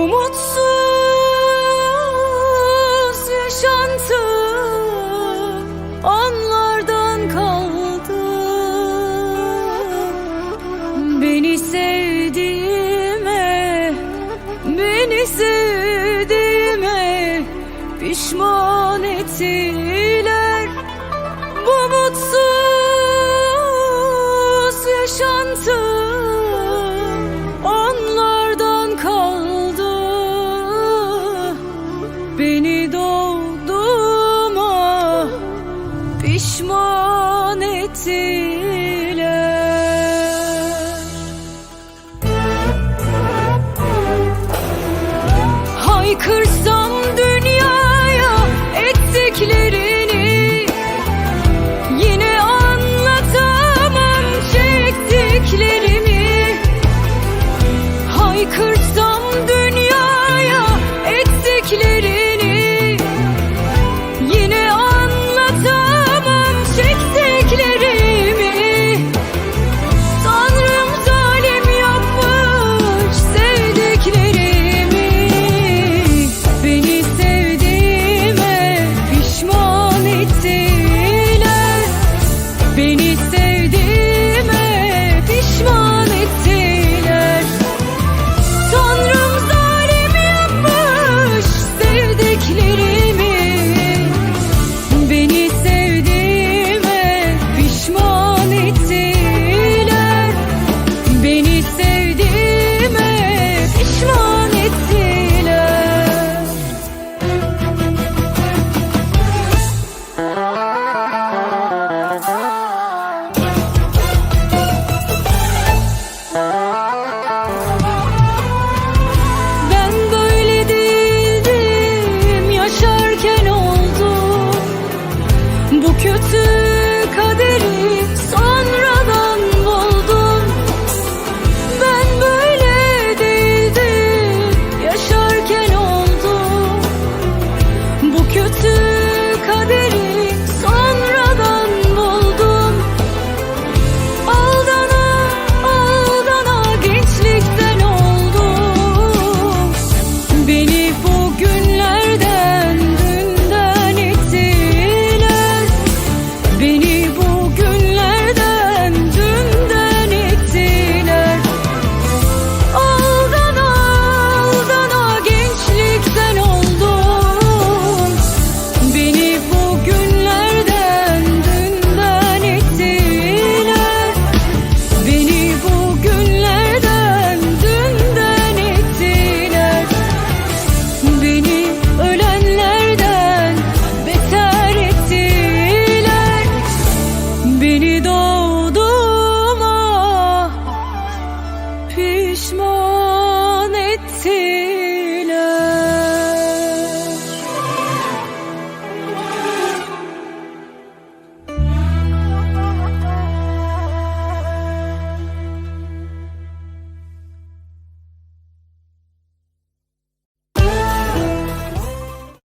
Umutsuz yaşantı anlardan kaldı. Beni sevdiğime, beni sevdiğime pişman ettin. Pişman ettiler Hiç sevdiğim